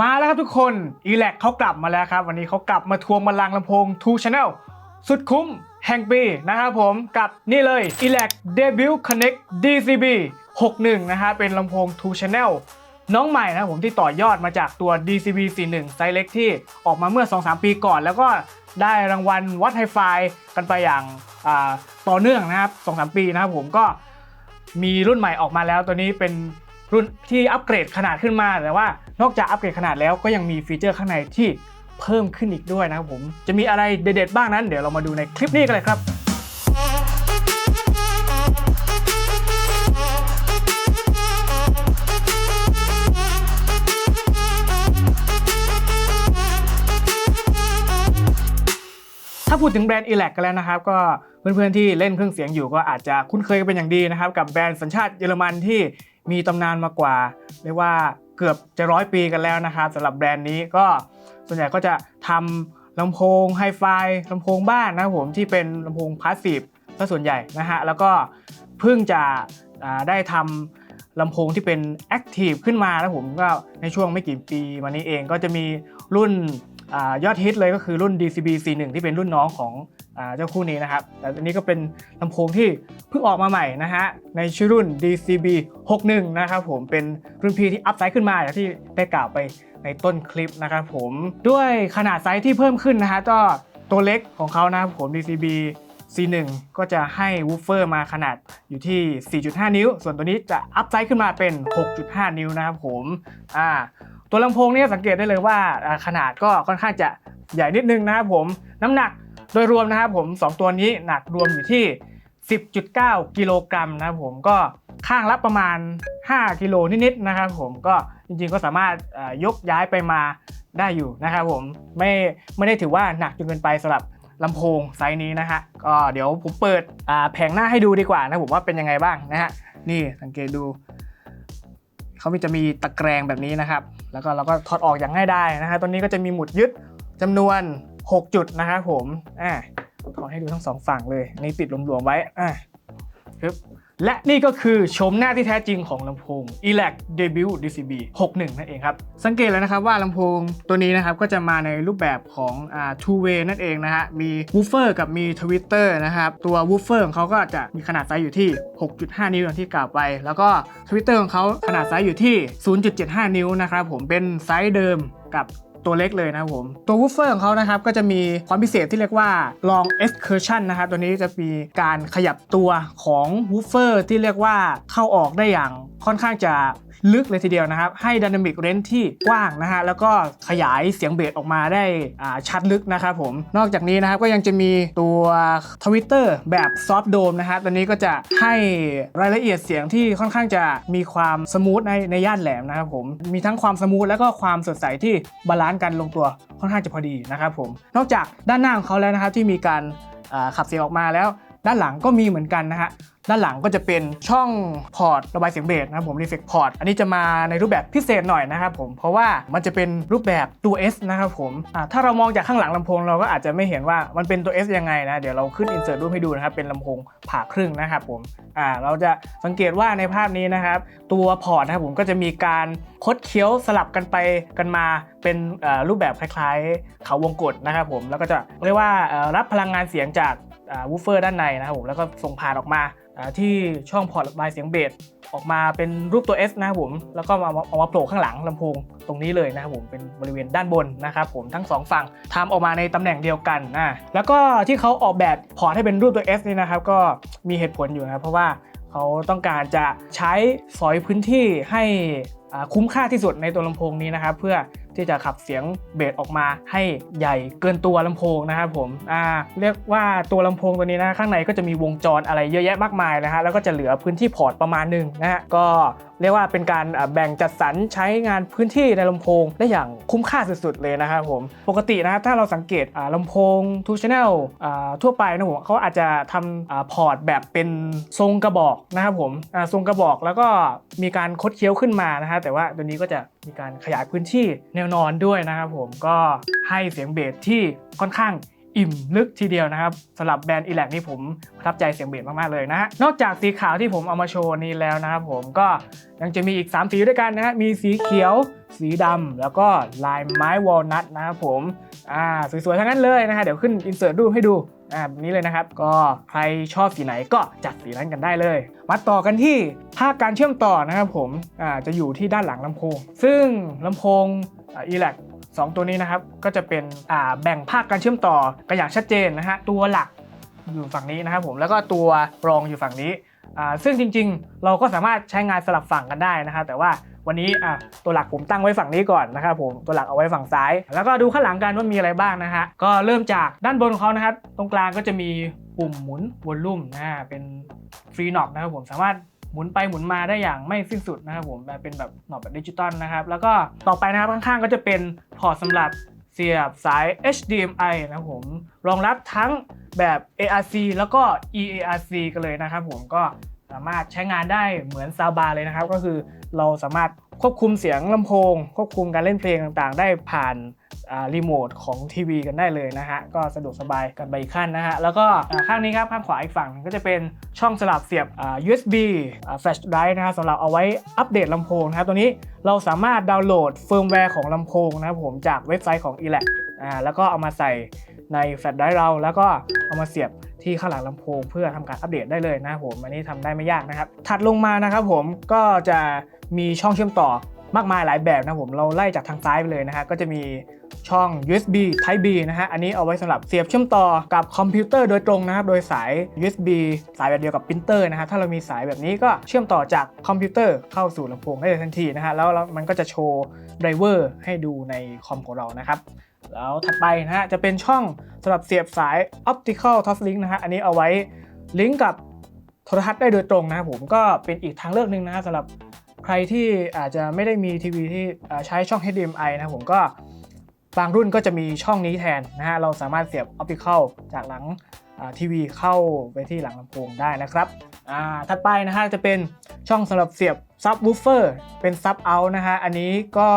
มาแล้วครับทุกคน e l a c เขากลับมาแล้วครับ วันนี้เขากลับมาทวงบัลลังก์ลำโพง Two Channel สุดคุ้มแห่งปีนะครับผมกับนี่เลย e l a c Debut Connect DCB 61 นะฮะเป็นลำโพง Two Channel น้องใหม่นะครับผมที่ต่อยอดมาจากตัว DCB 41 ไซส์เล็กที่ออกมาเมื่อ 2-3 ปีก่อน แล้วก็ได้รางวัลวัดไฮไฟกันไปอย่างาต่อเนื่องนะครับ 2-3 ปีนะครับผมก็มีรุ่นใหม่ออกมาแล้วตัวนี้เป็นรุ่นที่อัปเกรดขนาดขึ้นมาแต่ว่า นอกจากอัปเกรดขนาดแล้วก็ยังมีฟีเจอร์ข้างในที่เพิ่มขึ้นอีกด้วยนะครับผม จะมีอะไรเด็ดๆบ้างนั้น เดี๋ยวเรามาดูในคลิปนี้กันเลยครับถ้าพูดถึงแบรนด์ e l a c กันแล้วนะครับ ก็เพื่อนๆที่เล่นเครื่องเสียงอยู่ก็อาจจะคุ้นเคยเป็นอย่างดีนะครับ กับแบรนด์สัญชาติเยอรมันที่มีตำนานมากว่าเรียกว่า เกือบจะร้อยปีกันแล้วนะครับสำหรับแบรนด์นี้ก็ส่วนใหญ่ก็จะทำลำโพงไฮไฟลำโพงบ้านนะครับผมที่เป็นลำโพงพาสซีฟซะส่วนใหญ่นะฮะแล้วก็เพิ่งจะได้ทำลำโพงที่เป็นแอคทีฟขึ้นมาแล้วผมก็ในช่วงไม่กี่ปีมานี้เองก็จะมีรุ่นอยอดฮิตเลยก็คือรุ่น DCB C1 ที่เป็นรุ่นน้องของ เจ้าคู่นี้นะครับ แต่อันนี้ก็เป็นลำโพงที่เพิ่งออกมาใหม่นะฮะ ในชื่อรุ่น DCB 61 นะครับผม เป็นรุ่นพี่ที่อัพไซส์ขึ้นมาอย่างที่ได้กล่าวไปในต้นคลิปนะครับผม ด้วยขนาดไซส์ที่เพิ่มขึ้นนะฮะ ก็ตัวเล็กของเขานะครับผม DCB C1 ก็จะให้วูฟเฟอร์มาขนาดอยู่ที่ 4.5 นิ้ว ส่วนตัวนี้จะอัพไซส์ขึ้นมาเป็น 6.5 นิ้วนะครับผม อ่า ตัวลำโพงเนี่ยสังเกตได้เลยว่าอ่าขนาดก็ค่อนข้างจะใหญ่นิดนึงนะครับผม น้ำหนัก โดยรวมนะครับผม2ตัวนี้หนักรวมอยู่ที่ 10.9 กิโลกรัมนะครับผมก็ข้างละประมาณ 5 กิโลนิดๆนะครับผมก็จริงๆก็สามารถยกย้ายไปมาได้อยู่นะครับผมไม่ไม่ได้ถือว่าหนักจนเกินไปสำหรับลำโพงไซส์นี้นะฮะก็เดี๋ยวผมเปิดแผงหน้าให้ดูดีกว่านะผมว่าเป็นยังไงบ้างนะฮะนี่สังเกตดูเขามีจะมีตะแกรงแบบนี้นะครับ แล้วก็เราก็ถอดออกอย่างง่ายได้นะฮะตัวนี้ก็จะมีหมุดยึดจำนวน 6 จุดนะครับผมอ่าถอดให้ดูทั้งสองฝั่งเลยนี่ปิดหลวมๆไว้อ่าปึ๊บและนี่ก็คือโฉมหน้าที่แท้จริงของลำโพง e l a c Debut DCB 61 นั่นเองครับ สังเกตแล้วนะครับว่าลำโพงตัวนี้นะครับก็จะมาในรูปแบบของอ่า two way นั่นเองนะฮะ มีวูฟเฟอร์กับมีทวิตเตอร์นะครับ ตัววูฟเฟอร์ของเขาก็จะมีขนาดไซส์อยู่ที่ 6.5 นิ้วอย่างที่กล่าวไป แล้วก็ทวิตเตอร์ของเขาขนาดไซส์อยู่ที่ 0.75 นิ้วนะครับผมเป็นไซส์เดิมกับ ตัวเล็กเลยนะครับผม ตัววูฟเฟอร์ของเขานะครับก็จะมีความพิเศษที่เรียกว่า long excursion นะครับตัวนี้จะมีการขยับตัวของวูฟเฟอร์ที่เรียกว่าเข้าออกได้อย่างค่อนข้างจะ ลึกเลยทีเดียวนะครับ ให้ dynamic range ที่กว้างนะฮะแล้วก็ขยายเสียงเบสออกมาได้ชัดลึกนะครับผมนอกจากนี้นะครับก็ยังจะมีตัวทวิตเตอร์แบบซอฟ t โดมนะฮะตัวนี้ก็จะให้รายละเอียดเสียงที่ค่อนข้างจะมีความสมูทในในย่านแหลมนะครับผมมีทั้งความสมูทแล้วก็ความสดใสที่บาลานซ์กันลงตัวค่อนข้างจะพอดีนะครับผมนอกจากด้านหน้าของเขาแล้วนะครับที่มีการขับเสียงออกมาแล้ว ด้านหลังก็มีเหมือนกันนะฮะ ด้านหลังก็จะเป็นช่องพอร์ตระบายเสียงเบสนะครับผม Reflect Port อันนี้จะมาในรูปแบบพิเศษหน่อยนะครับผมเพราะว่ามันจะเป็นรูปแบบตัว S นะครับผมถ้าเรามองจากข้างหลังลำโพงเราก็อาจจะไม่เห็นว่ามันเป็นตัว S ยังไงนะเดี๋ยวเราขึ้น insert รูปให้ดูนะครับเป็นลำโพงผ่าครึ่งนะครับผมอ่าเราจะสังเกตว่าในภาพนี้นะครับตัวพอร์ตนะครับผมก็จะมีการคดเคี้ยวสลับกันไปกันมาเป็นรูปแบบคล้ายๆ เขาวงกตนะครับผมแล้วก็จะเรียกว่ารับพลังงานเสียงจาก วูฟเฟอร์ด้านในนะครับผมแล้วก็ส่งผ่านออกมาที่ช่องพอร์ตบายเสียงเบสออกมาเป็นรูปตัว S นะครับผมแล้วก็มาเอามาโผล่ข้างหลังลำโพงตรงนี้เลยนะครับผมเป็นบริเวณด้านบนนะครับผมทั้งสองฝั่งทำออกมาในตำแหน่งเดียวกันนะแล้วก็ที่เขาออกแบบพอร์ตให้เป็นรูปตัว S นี่นะครับก็มีเหตุผลอยู่นะครับเพราะว่าเขาต้องการจะใช้สอยพื้นที่ให้อ่าคุ้มค่าที่สุดในตัวลำโพงนี้นะครับเพื่อ ที่จะขับเสียงเบสออกมาให้ใหญ่เกินตัวลำโพงนะครับผมอ่าเรียกว่าตัวลำโพงตัวนี้นะข้างในก็จะมีวงจรอะไรเยอะแยะมากมายนะฮะแล้วก็จะเหลือพื้นที่พอร์ตประมาณหนึ่งนะฮะก็เรียกว่าเป็นการแบ่งจัดสรรใช้งานพื้นที่ในลำโพงได้อย่างคุ้มค่าสุดๆเลยนะครับผมปกตินะครับถ้าเราสังเกตอ่าลำโพง two channel อ่าทั่วไปนะผมเขาอาจจะทำพอร์ตแบบเป็นทรงกระบอกนะครับผมทรงกระบอกแล้วก็มีการคดเคี้ยวขึ้นมานะฮะแต่ว่าตัวนี้ก็จะ มีการขยายพื้นที่แนวนอนด้วยนะครับผมก็ให้เสียงเบสที่ค่อนข้างอิ่มลึกทีเดียวนะครับสำหรับแบรนด์ e l a c นี่ผมประทับใจเสียงเบสมาก ๆ เลยนะฮะนอกจากสีขาวที่ผมเอามาโชว์นี้แล้วนะครับผมก็ยังจะมีอีก 3 สีด้วยกันนะฮะมีสีเขียว สีดำแล้วก็ลายไม้วอลนัทนะครับผมอ่าสวย ๆ ทั้งนั้นเลยนะฮะเดี๋ยวขึ้นอินเสิร์ตรูปให้ดู อ่าแบบนี้เลยนะครับ ก็ใครชอบสีไหนก็จัดสีนั้นกันได้เลย มาต่อกันที่ภาคการเชื่อมต่อนะครับผมอ่าจะอยู่ที่ด้านหลังลำโพง ซึ่งลำโพงอ่า e l a c สองตัวนี้นะครับ ก็จะเป็นอ่าแบ่งภาคการเชื่อมต่อกันอย่างชัดเจนนะฮะตัวหลักอยู่ฝั่งนี้นะครับผมแล้วก็ตัวรองอยู่ฝั่งนี้อ่าซึ่งจริงๆ เราก็สามารถใช้งานสลับฝั่งกันได้นะครับแต่ว่า วันนี้อะตัวหลักผมตั้งไว้ฝั่งนี้ก่อนนะครับผมตัวหลักเอาไว้ฝั่งซ้าย แล้วก็ดูข้างหลังกันว่ามีอะไรบ้างนะฮะก็เริ่มจากด้านบนของเขานะครับตรงกลางก็จะมีปุ่มหมุนวอลลุ่มนะเป็นฟรีน็อบนะครับผมสามารถหมุนไปหมุนมาได้อย่างไม่สิ้นสุดนะครับผมแบบเป็นแบบหนอบแบบดิจิตอลนะครับแล้วก็ต่อไปนะครับข้างๆก็จะเป็นพอร์ตสำหรับเสียบสาย HDMI นะครับผมรองรับทั้งแบบ ARC แล้วก็ EARC กันเลยนะครับผมก็ามารถใช้งานได้เหมือนซาวบาร์เลยนะครับ ก็คือเราสามารถควบคุมเสียงลำโพง ควบคุมการเล่นเพลงต่างๆ ได้ผ่านรีโมทของทีวีกันได้เลยนะฮะ ก็สะดวกสบายกันไปอีกขั้นนะฮะ แล้วก็ข้างนี้ครับ ข้างขวาอีกฝั่งก็จะเป็นช่องสลับเสียบ USB flash drive นะครับสำหรับเอาไว้อัปเดตลำโพงนะครับตัวนี้เราสามารถดาวน์โหลดเฟิร์มแวร์ของลำโพงนะครับผมจากเว็บไซต์ของ e l a c อ่าแล้วก็เอามาใส่ ในแฟลชไดร์เราแล้วก็เอามาเสียบที่ข้างหลังลำโพงเพื่อทำการอัปเดตได้เลยนะครับผมอันนี้ทำได้ไม่ยากนะครับ ถัดลงมานะครับผมก็จะมีช่องเชื่อมต่อมากมายหลายแบบนะผมเราไล่จากทางซ้ายไปเลยนะฮะก็จะมีช่อง USB Type B นะฮะอันนี้เอาไว้สำหรับเสียบเชื่อมต่อกับคอมพิวเตอร์โดยตรงนะครับโดยสาย USB สายแบบเดียวกับปรินเตอร์นะฮะถ้าเรามีสายแบบนี้ก็เชื่อมต่อจากคอมพิวเตอร์เข้าสู่ลำโพงได้เลยทันทีนะฮะแล้วแล้วมันก็จะโชว์ไดรเวอร์ให้ดูในคอมของเรานะครับ แล้วถัดไปนะฮะจะเป็นช่องสำหรับเสียบสาย Optical toslink นะฮะอันนี้เอาไว้ลิงก์กับโทรทัศน์ได้โดยตรงนะครับผมก็เป็นอีกทางเลือกหนึ่งนะฮะสำหรับใครที่อาจจะไม่ได้มีทีวีที่ใช้ช่อง HDMI นะผมก็บางรุ่นก็จะมีช่องนี้แทนนะฮะเราสามารถเสียบ Optical จากหลังทีวีเข้าไปที่หลังลำโพงได้นะครับอ่าถัดไปนะฮะจะเป็นช่องสำหรับเสียบ Subwoofer เป็น Sub Out นะฮะอันนี้ก็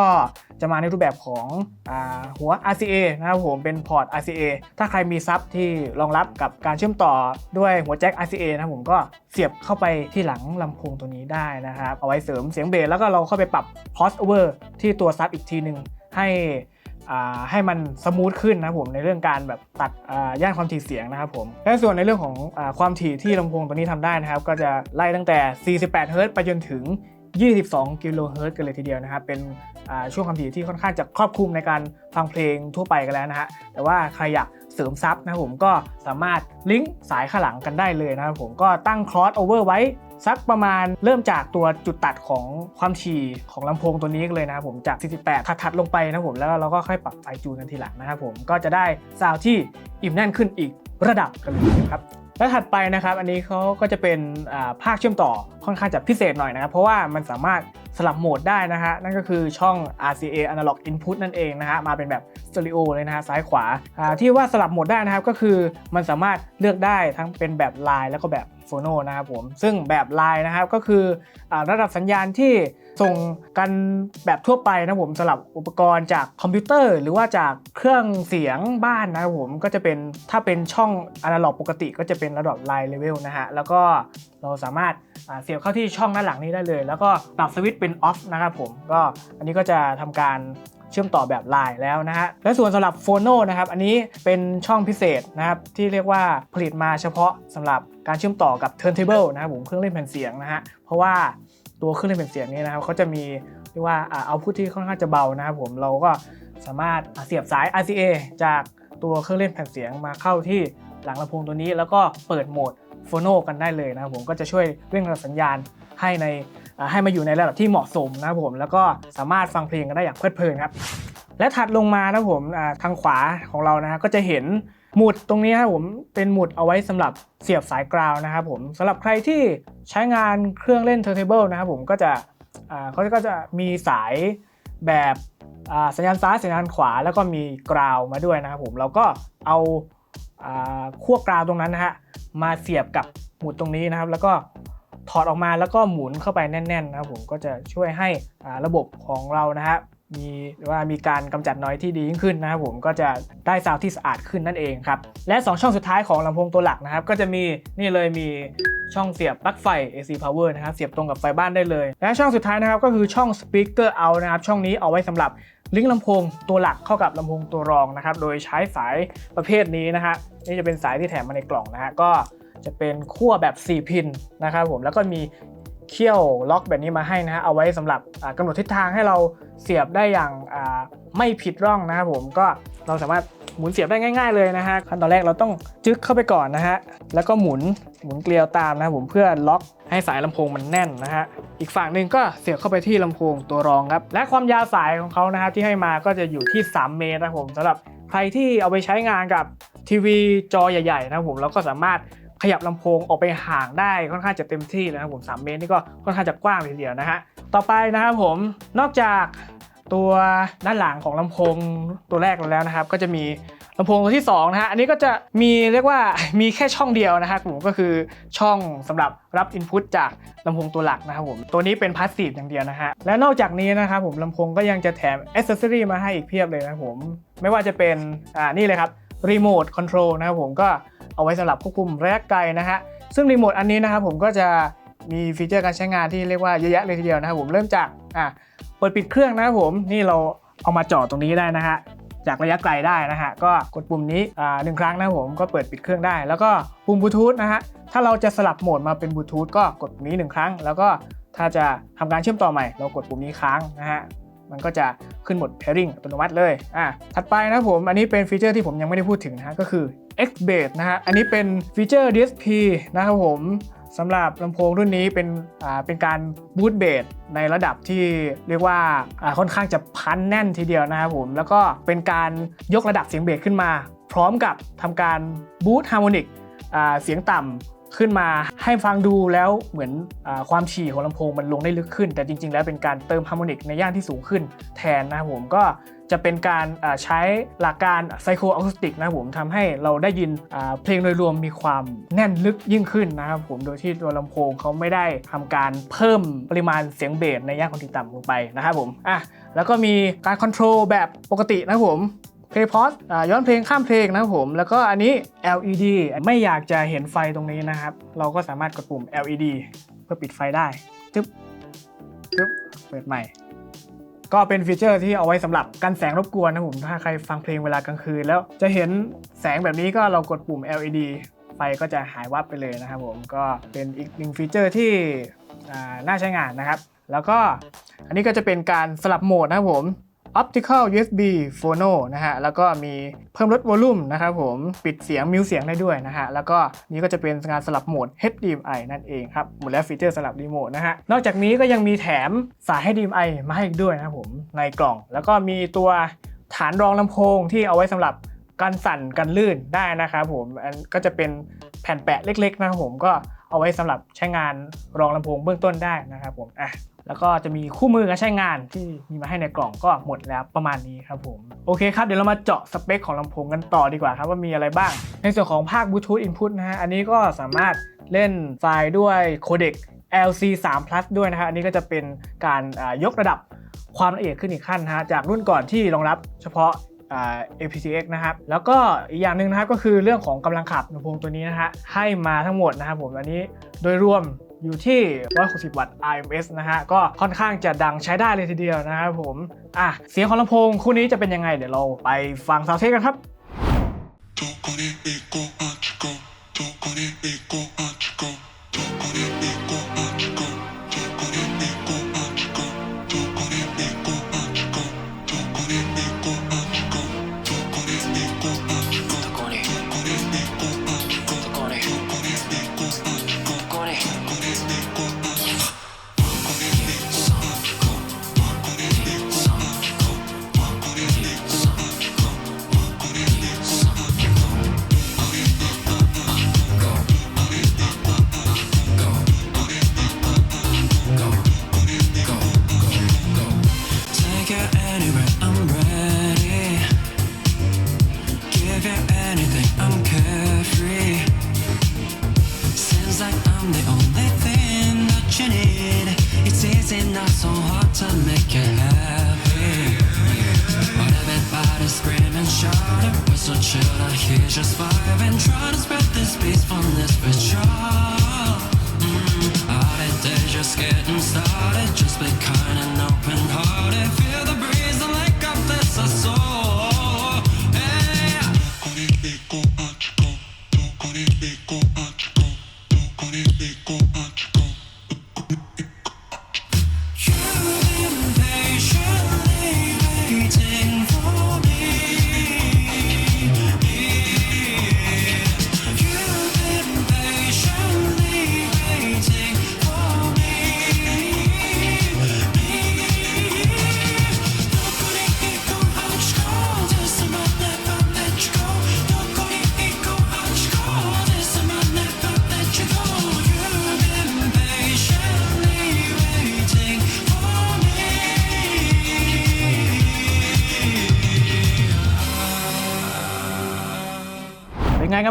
จะมาในรูปแบบของอหัว RCA นะครับผมเป็นพอร์ต RCA ถ้าใครมีซับที่รองรับกับการเชื่อมต่อด้วยหัวแจ็ค RCA นะครับผมก็เสียบเข้าไปที่หลังลำโพงตัวนี้ได้นะครับ เอาไว้เสริมเสียงเบสแล้วก็เราเข้าไปปรับ crossover ที่ตัวซับอีกทีหนึ่งให้ให้มันสมูทขึ้นนะครับผมในเรื่องการแบบตัดย่านความถี่เสียงนะครับผมและส่วนในเรื่องของอความถี่ที่ลำโพงตัวนี้ทำได้นะครับ ก็จะไล่ตั้งแต่ 48 เฮิรตซ์ไปจนถึง 22 กิโลเฮิรตซ์กันเลยทีเดียวนะครับ เป็น ช่วงความถี่ที่ค่อนข้างจะครอบคลุมในการฟังเพลงทั่วไปกันแล้วนะฮะแต่ว่าใครอยากเสริมซับนะครับผมก็สามารถลิงก์สายข้างหลังกันได้เลยนะครับผมก็ตั้ง cross over ไว้สักประมาณเริ่มจากตัวจุดตัดของความถี่ของลำโพงตัวนี้กันเลยนะครับผมจาก 48 ถัดๆลงไปนะครับผมแล้วเราก็ค่อยปรับไฟจูนกันทีหลังนะครับผมก็จะได้ซาวที่อิ่มแน่นขึ้นอีกระดับกันเลยครับและถัดไปนะครับอันนี้เขาก็จะเป็นภาคเชื่อมต่อค่อนข้างจะพิเศษหน่อยนะครับเพราะว่ามันสามารถ สลับโหมดได้นะฮะ นั่นก็คือช่อง RCA Analog Input นั่นเองนะฮะ มาเป็นแบบสเตอริโอเลยนะฮะ ซ้ายขวา ที่ว่าสลับโหมดได้นะครับ ก็คือมันสามารถเลือกได้ทั้งเป็นแบบไลน์แล้วก็แบบ โฟโนนะครับผมซึ่งแบบไลน์นะครับก็คืออระดับสัญญาณที่ส่งกันแบบทั่วไปนะผมสำหรับอุปกรณ์จากคอมพิวเตอร์ หรือว่าจากเครื่องเสียงบ้านนะครับผมก็จะเป็นถ้าเป็นช่องอนาล็อกปกติ ก็จะเป็นระดับไลน์เลเวลนะฮะแล้วก็เราสามารถาเสียบเข้าที่ช่องด้านหลังนี้ได้เลย แล้วก็ปรับสวิตช์เป็นออฟนะครับผมก็อันนี้ก็จะทำการ เชื่อมต่อแบบไลน์แล้วนะฮะและส่วนสำหรับโฟโนนะครับอันนี้เป็นช่องพิเศษนะครับที่เรียกว่าผลิตมาเฉพาะสำหรับการเชื่อมต่อกับ turntable นะครับผมเครื่องเล่นแผ่นเสียงนะฮะเพราะว่าตัวเครื่องเล่นแผ่นเสียงนี้นะครับเขาจะมีเรียกว่าเอาพุทที่ค่อนข้างจะเบานะครับผมเราก็สามารถเสียบสาย RCA จากตัวเครื่องเล่นแผ่นเสียงมาเข้าที่หลังลำโพงตัวนี้ แล้วก็เปิดโหมดโฟโนกันได้เลยนะครับผมก็จะช่วยเร่งระสัญญาณให้ใน ให้มาอยู่ในระดับที่เหมาะสมนะครับผมแล้วก็สามารถฟังเพลงกันได้อย่างเพลิดเพลินครับและถัดลงมานะครับผมทางขวาของเรานะก็จะเห็นหมุดตรงนี้ครับผมเป็นหมุดเอาไว้สำหรับเสียบสายกราวนะครับผมสำหรับใครที่ใช้งานเครื่องเล่น turntable นะครับผมก็จะอ่าเขาก็จะมีสายแบบสัญญาณซ้ายสัญญาณขวาแล้วก็มีกราวมาด้วยนะครับผมเราก็เอาอ่าขั้วกราวตรงนั้นนะฮะมาเสียบกับหมุดตรงนี้นะครับ แล้วก็ ถอดออกมาแล้วก็หมุนเข้าไปแน่นๆนะครับผมก็จะช่วยให้ระบบของเรานะฮะมีว่ามีการกำจัดน้อยที่ดียิ่งขึ้นนะครับผมก็จะได้ซาวด์ที่สะอาดขึ้นนั่นเองครับและ 2 ช่องสุดท้ายของลำโพงตัวหลักนะครับก็จะมีนี่เลยมีช่องเสียบปลั๊กไฟ AC power นะครับเสียบตรงกับไฟบ้านได้เลย และช่องสุดท้ายนะครับก็คือช่อง speaker out นะครับช่องนี้เอาไว้สำหรับลิงก์ลำโพงตัวหลักเข้ากับลำโพงตัวรองนะครับโดยใช้สายประเภทนี้นะฮะนี่จะเป็นสายที่แถมมาในกล่องนะฮะก็ จะเป็นขั้วแบบ 4 พินนะครับผมแล้วก็มีเขี้ยวล็อกแบบนี้มาให้นะฮะเอาไว้สำหรับอ่ากำหนดทิศทางให้เราเสียบได้อย่างไม่ผิดร่องนะครับผมก็เราสามารถหมุนเสียบได้ง่าย ๆเลยนะฮะขั้นตอนแรกเราต้องจึ๊กเข้าไปก่อนนะฮะแล้วก็หมุนหมุนเกลียวตามนะครับผมเพื่อล็อกให้สายลำโพงมันแน่นนะฮะอีกฝั่งหนึ่งก็เสียบเข้าไปที่ลำโพงตัวรองครับและความยาวสายของเขานะครับที่ให้มาก็จะอยู่ที่ 3 เมตรนะครับผมสำหรับใครที่เอาไปใช้งานกับทีวีจอใหญ่ ๆ นะครับผมแล้วก็สามารถ ขยับลำโพงออกไปห่างได้ค่อนข้างจะเต็มที่เลยนะครับผม 3 เมตรนี่ก็ค่อนข้างจะกว้างเลยทีเดียวนะฮะต่อไปนะครับผมนอกจากตัวด้านหลังของลำโพงตัวแรกแล้วนะครับ ก็จะมีลำโพงตัวที่2นะฮะ อันนี้ก็จะมีเรียกว่ามีแค่ช่องเดียวนะครับผมก็คือช่องสำหรับรับอินพุตจากลำโพงตัวหลักนะครับผมตัวนี้เป็นพาสซีฟอย่างเดียวนะฮะ และนอกจากนี้นะครับผมลำโพงก็ยังจะแถมอ c เซ s ซอรีมาให้อีกเพียบเลยนะครับผม ไม่ว่าจะเป็นอ่านี่เลยครับรีโมทคอนโทรลนะครับผมก็ เอาไว้สำหรับควบคุมระยะไกลนะฮะซึ่งรีโมทอันนี้นะครับผมก็จะมีฟีเจอร์การใช้งานที่เรียกว่าเยอะแยะเลยทีเดียวนะครับผมเริ่มจากอะเปิดปิดเครื่องนะครับผมนี่เราเอามาจ่อตรงนี้ได้นะฮะจากระยะไกลได้นะฮะก็กดปุ่มนี้อ่าหนึ่งครั้งนะผมก็เปิดปิดเครื่องได้ แล้วก็ปุ่มบลูทูธนะฮะถ้าเราจะสลับโหมดมาเป็นบลูทูธก็กดปุ่มนี้หนึ่งครั้ง แล้วก็ถ้าจะทำการเชื่อมต่อใหม่ เรากดปุ่มนี้ค้างนะฮะ มันก็จะขึ้นโหมด pairing อัตโนมัติเลยอะถัดไปนะผม อันนี้เป็นฟีเจอร์ที่ผมยังไม่ได้พูดถึงนะก็คือ X Bass นะฮะ อันนี้เป็นฟีเจอร์ DSP นะครับผมสำหรับลำโพงรุ่นนี้เป็นอ่าเป็นการบูตเบสในระดับที่เรียกว่าอ่าค่อนข้างจะพันแน่นทีเดียวนะครับผม แล้วก็เป็นการยกระดับเสียงเบสขึ้นมา พร้อมกับทำการบูตฮาร์โมนิกเสียงต่ำ ขึ้นมาให้ฟังดูแล้วเหมือนอความถี่ของลำโพงมันลงได้ลึกขึ้น แต่จริง ๆ แล้วเป็นการเติมฮาร์โมนิกในย่านที่สูงขึ้นแทนนะครับผมก็จะเป็นการใช้หลักการไซโคอะคูสติกนะครับผมทำให้เราได้ยินเพลงโดยรวมมีความแน่นลึกยิ่งขึ้นนะครับผมโดยที่ตัวลำโพงเขาไม่ได้ทำการเพิ่มปริมาณเสียงเบสในย่านความถี่ต่ำลงไปนะครับผมอะแล้วก็มีการคอนโทรลแบบปกตินะครับผม เพลย์พอสย้อนเพลงข้ามเพลงนะครับผม แล้วก็อันนี้ LED ไม่อยากจะเห็นไฟตรงนี้นะครับ เราก็สามารถกดปุ่ม LED เพื่อปิดไฟได้จึ๊บจึ๊บเปิดใหม่ ก็เป็นฟีเจอร์ที่เอาไว้สำหรับกันแสงรบกวนนะผม ถ้าใครฟังเพลงเวลากลางคืน แล้วจะเห็นแสงแบบนี้ก็เรากดปุ่ม LED ไฟก็จะหายวับไปเลยนะครับผม ก็เป็นอีกหนึ่งฟีเจอร์ที่น่าใช้งานนะครับ แล้วก็อันนี้ก็จะเป็นการสลับโหมดนะครับผม Optical USB Phono นะฮะ แล้วก็มีเพิ่มลดวอลลุ่มนะครับผม ปิดเสียงมิวเสียงได้ด้วยนะฮะ แล้วก็นี่ก็จะเป็นงานสลับโหมด HDMI นั่นเองครับ หมดแล้วฟีเจอร์สลับรีโมทนะฮะ นอกจากนี้ก็ยังมีแถมสาย HDMI มาให้อีกด้วยนะครับผม ในกล่อง แล้วก็มีตัวฐานรองลำโพงที่เอาไว้สำหรับกันสั่นกันลื่นได้นะครับผมอันก็จะเป็นแผ่นแปะเล็ก ๆ นะครับผมก็เอาไว้สำหรับใช้งานรองลำโพงเบื้องต้นได้นะครับผมอะ แล้วก็จะมีคู่มือการใช้งานที่มีมาให้ในกล่องก็หมดแล้วประมาณนี้ครับผมโอเคครับเดี๋ยวเรามาเจาะสเปคของลำโพงกันต่อดีกว่าครับว่ามีอะไรบ้าง ในส่วนของภาคบลูทูธอินพุตนะฮะอันนี้ก็สามารถเล่นไฟล์ด้วยโคเด็ก LC 3 plus ด้วยนะฮะอันนี้ก็จะเป็นการยกระดับความละเอียดขึ้นอีกขั้นนะฮะจากรุ่นก่อนที่รองรับเฉพาะอ่า aptX นะครับ แล้วก็อีกอย่างหนึ่งนะครับก็คือเรื่องของกำลังขับลำโพงตัวนี้นะฮะให้มาทั้งหมดนะครับผมอันนี้โดยรวม อยู่ที่ 160 วัตต์ RMS นะฮะ ก็ค่อนข้างจะดังใช้ได้เลยทีเดียวนะครับผม อะ เสียงของลำโพงคู่นี้จะเป็นยังไง เดี๋ยวเราไปฟังซาวเทสกันครับ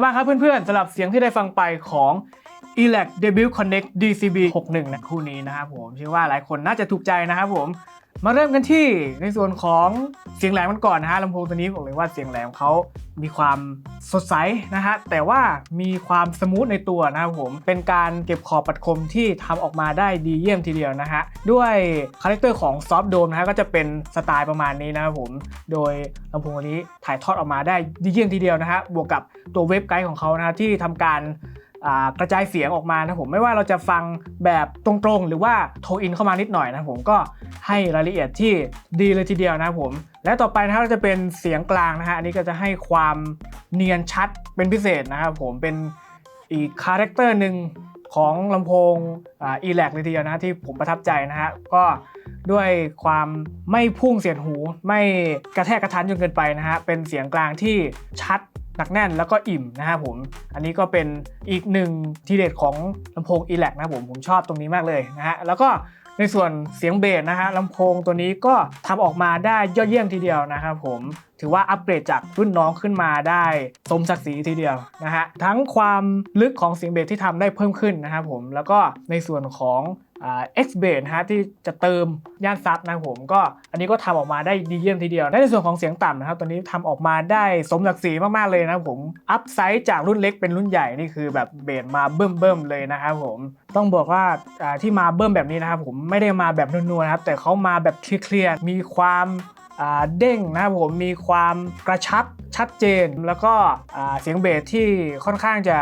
บ้างครับเพื่อนๆสำหรับเสียงที่ได้ฟังไปของ e l a c Debut Connect DCB 61นะคู่นี้นะครับผมเชื่อว่าหลายคนน่าจะถูกใจนะครับผม มาเริ่มกันที่ในส่วนของเสียงแหลมกันก่อนนะฮะลำโพงตัวนี้บอกเลยว่าเสียงแหลมเขามีความสดใสนะฮะแต่ว่ามีความสมูทในตัวนะครับผมเป็นการเก็บขอบปัดคมที่ทำออกมาได้ดีเยี่ยมทีเดียวนะฮะด้วยคาแรคเตอร์ของซอฟต์โดมนะฮะก็จะเป็นสไตล์ประมาณนี้นะครับผมโดยลำโพงตัวนี้ถ่ายทอดออกมาได้ดีเยี่ยมทีเดียวนะฮะบวกกับตัวเว็บไกด์ของเขานะฮะที่ทำการ กระจายเสียงออกมานะผมไม่ว่าเราจะฟังแบบตรงๆ หรือว่าโทรอินเข้ามานิดหน่อยนะผมก็ให้รายละเอียดที่ดีเลยทีเดียวนะผม และต่อไปนะครับจะเป็นเสียงกลางนะฮะอันนี้ก็จะให้ความเนียนชัดเป็นพิเศษนะครับผมเป็นอีกคาแรคเตอร์หนึ่งของลำโพงอ่า e l a c เลยทีเดียวนะที่ผมประทับใจนะฮะก็ด้วยความไม่พุ่งเสียดหู ไม่กระแทกกระทันจนเกินไปนะฮะเป็นเสียงกลางที่ชัด หนักแน่นแล้วก็อิ่มนะครับผม อันนี้ก็เป็นอีกหนึ่งทีเด็ดของลำโพง e l a c นะผม ผมชอบตรงนี้มากเลยนะฮะ แล้วก็ในส่วนเสียงเบสนะฮะลำโพงตัวนี้ก็ทำออกมาได้ยอดเยี่ยมทีเดียวนะครับผม ถือว่าอัปเกรดจากรุ่นน้องขึ้นมาได้สมศักดิ์ศรีทีเดียวนะฮะ ทั้งความลึกของเสียงเบสที่ทำได้เพิ่มขึ้นนะครับผม แล้วก็ในส่วนของ อ่า X b a s นะฮะที่จะเติมย่านซับนะครับผมก็อันนี้ก็ทำออกมาได้ดีเยี่ยมทีเดียวและในส่วนของเสียงต่ำนะครับตัวนี้ทำออกมาได้สมศักดิ์ศรีมากๆเลยนะครับผมอัพไซด์จากรุ่นเล็กเป็นรุ่นใหญ่นี่คือแบบเบสมาเบิ่มๆเลยนะครับผมต้องบอกว่าที่มาเบิ่มแบบนี้นะครับผมไม่ได้มาแบบนัวๆนะครับแต่เขามาแบบเคลียร์ๆมีความเด้งนะครับผมมีความกระชับชัดเจน แล้วก็เสียงเบสที่ค่อนข้างจะ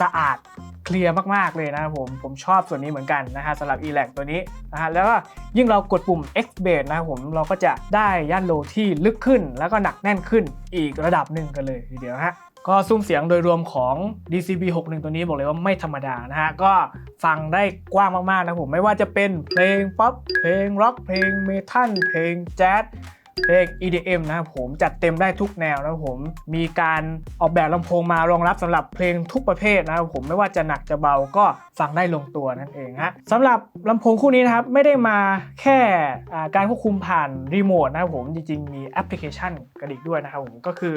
สะอาด เคลียร์มากๆเลยนะครับผมผมชอบส่วนนี้เหมือนกันนะฮะสำหรับ e l a c ตัวนี้นะฮะแล้วก็ยิ่งเรากดปุ่ม X Base นะครับผมเราก็จะได้ย่านโลที่ลึกขึ้น แล้วก็หนักแน่นขึ้นอีกระดับหนึ่งกันเลยทีเดียวฮะก็ซุ้มเสียงโดยรวมของ DCB 61 ตัวนี้บอกเลยว่าไม่ธรรมดานะฮะ ก็ฟังได้กว้างมากๆนะผม ไม่ว่าจะเป็นเพลงป๊อป เพลงร็อก เพลงเมทัล เพลงแจ๊ส เพลง EDM นะครับผมจัดเต็มได้ทุกแนวนะครับผมมีการออกแบบลำโพงมารองรับสำหรับเพลงทุกประเภทนะครับผมไม่ว่าจะหนักจะเบาก็ฟังได้ลงตัวนั่นเองฮะสำหรับลำโพงคู่นี้นะครับไม่ได้มาแค่การควบคุมผ่านรีโมทนะครับผมจริงๆ มีแอปพลิเคชันกระดิกด้วยนะครับผมก็คือ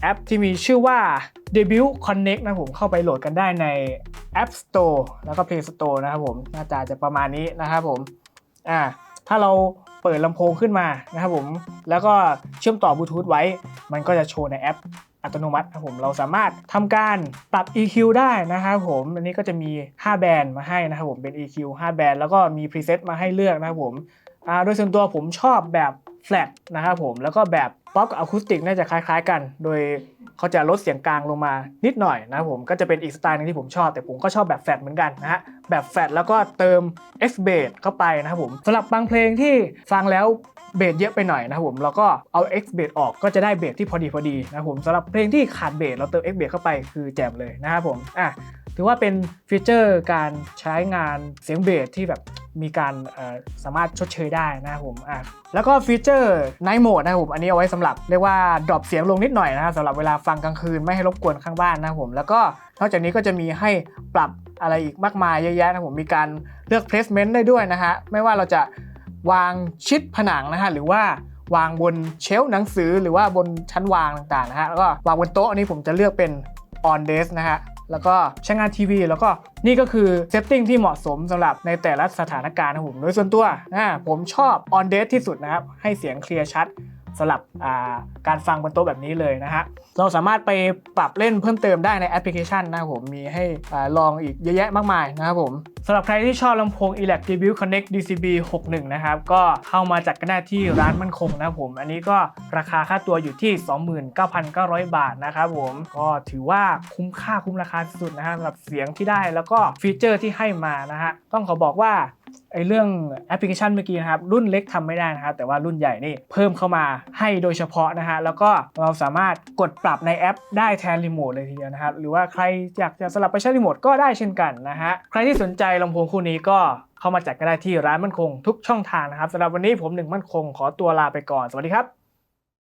แอปที่มีชื่อว่า Debut Connect นะครับผมเข้าไปโหลดกันได้ใน App Store แล้วก็ Play Store นะครับผมหน้าตาจะประมาณนี้นะครับผมอ่าถ้าเรา เปิดลำโพงขึ้นมานะครับผม แล้วก็เชื่อมต่อบลูทูธไว้ มันก็จะโชว์ในแอปอัตโนมัตินะครับผมเราสามารถทำการปรับ EQ ได้นะครับผมอันนี้ก็จะมี 5 แบนด์มาให้นะครับผมเป็น EQ 5 แบนด์แล้วก็มีพรีเซตมาให้เลือกนะครับผมโดยส่วนตัวผมชอบแบบ flat นะครับผมแล้วก็แบบป๊อปกับอะคูสติกน่าจะคล้ายๆกัน โดย เขาจะลดเสียงกลางลงมานิดหน่อยนะผมก็จะเป็นอีกสไตล์หนึงที่ผมชอบ แต่ผมก็ชอบแบบแฟลตเหมือนกันนะฮะแบบแฟลตแล้วก็เติม X b a s เข้าไปนะครับผมสำหรับบางเพลงที่ฟังแล้วเบสเยอะไปหน่อยนะครับผมเราก็เอา X b a s ออกก็จะได้เบสที่พอดีพอดีนะครับผมสำหรับเพลงที่ขาดเบสเราเติม X b a s เข้าไปคือแจ่มเลยนะครับผมอะถือว่าเป็นฟีเจอร์การใช้งานเสียงเบสที่แบบมีการสามารถชดเชยได้นะครับผมอะแล้วก็ฟีเจอร์ Night Mode นะครับผมอันนี้เอาไว้สำหรับเรียกว่าดรอปเสียงลงนิดหน่อยนะครับสำหรับเวลาฟังกลางคืนไม่ให้รบกวนข้างบ้านนะครับผม แล้วก็นอกจากนี้ก็จะมีให้ปรับอะไรอีกมากมายเยอะแยะนะครับผมมีการเลือก placement ได้ด้วยนะฮะไม่ว่าเราจะวางชิดผนังนะฮะหรือว่าวางบนเชลฟ์หนังสือหรือว่าบนชั้นวางต่างๆนะฮะแล้วก็วางบนโต๊ะอันนี้ผมจะเลือกเป็น on desk นะฮะแล้วก็ใช้งานทีวีแล้วก็นี่ก็คือเซตติ้งที่เหมาะสมสำหรับในแต่ละสถานการณ์นะครับผมโดยส่วนตัวนะผมชอบ on desk ที่สุดนะครับให้เสียงเคลียร์ชัด สำหรับการฟังบนโต๊ะแบบนี้เลยนะฮะเราสามารถไปปรับเล่นเพิ่มเติมได้ในแอปพลิเคชันนะครับผมมีให้ลองอีกเยอะแยะมากมายนะครับผมสำหรับใครที่ชอบลำโพง e l a c Debut Connect DCB 61 นะครับ ก็เข้ามาจัดกันได้ที่ร้านมั่นคงนะครับผม อันนี้ก็ราคาค่าตัวอยู่ที่ 29,900 บาทนะครับผม ก็ถือว่าคุ้มค่าคุ้มราคาสุดๆนะฮะสำหรับเสียงที่ได้แล้วก็ฟีเจอร์ที่ให้มานะฮะ ต้องขอบอกว่า ไอเรื่องแอปพลิเคชันเมื่อกี้นะครับ รุ่นเล็กทำไม่ได้นะครับแต่ว่ารุ่นใหญ่นี่เพิ่มเข้ามาให้โดยเฉพาะนะฮะแล้วก็เราสามารถกดปรับในแอปได้แทนรีโมทเลยทีเดียวนะครับ หรือว่าใครอยากจะสลับไปใช้รีโมทก็ได้เช่นกันนะฮะใครที่สนใจลำโพงคู่นี้ก็เข้ามาจัดก็ได้ที่ร้านมั่นคงทุกช่องทางนะครับสำหรับวันนี้ผมหนึ่งมั่นคงขอตัวลาไปก่อนสวัสดีครับ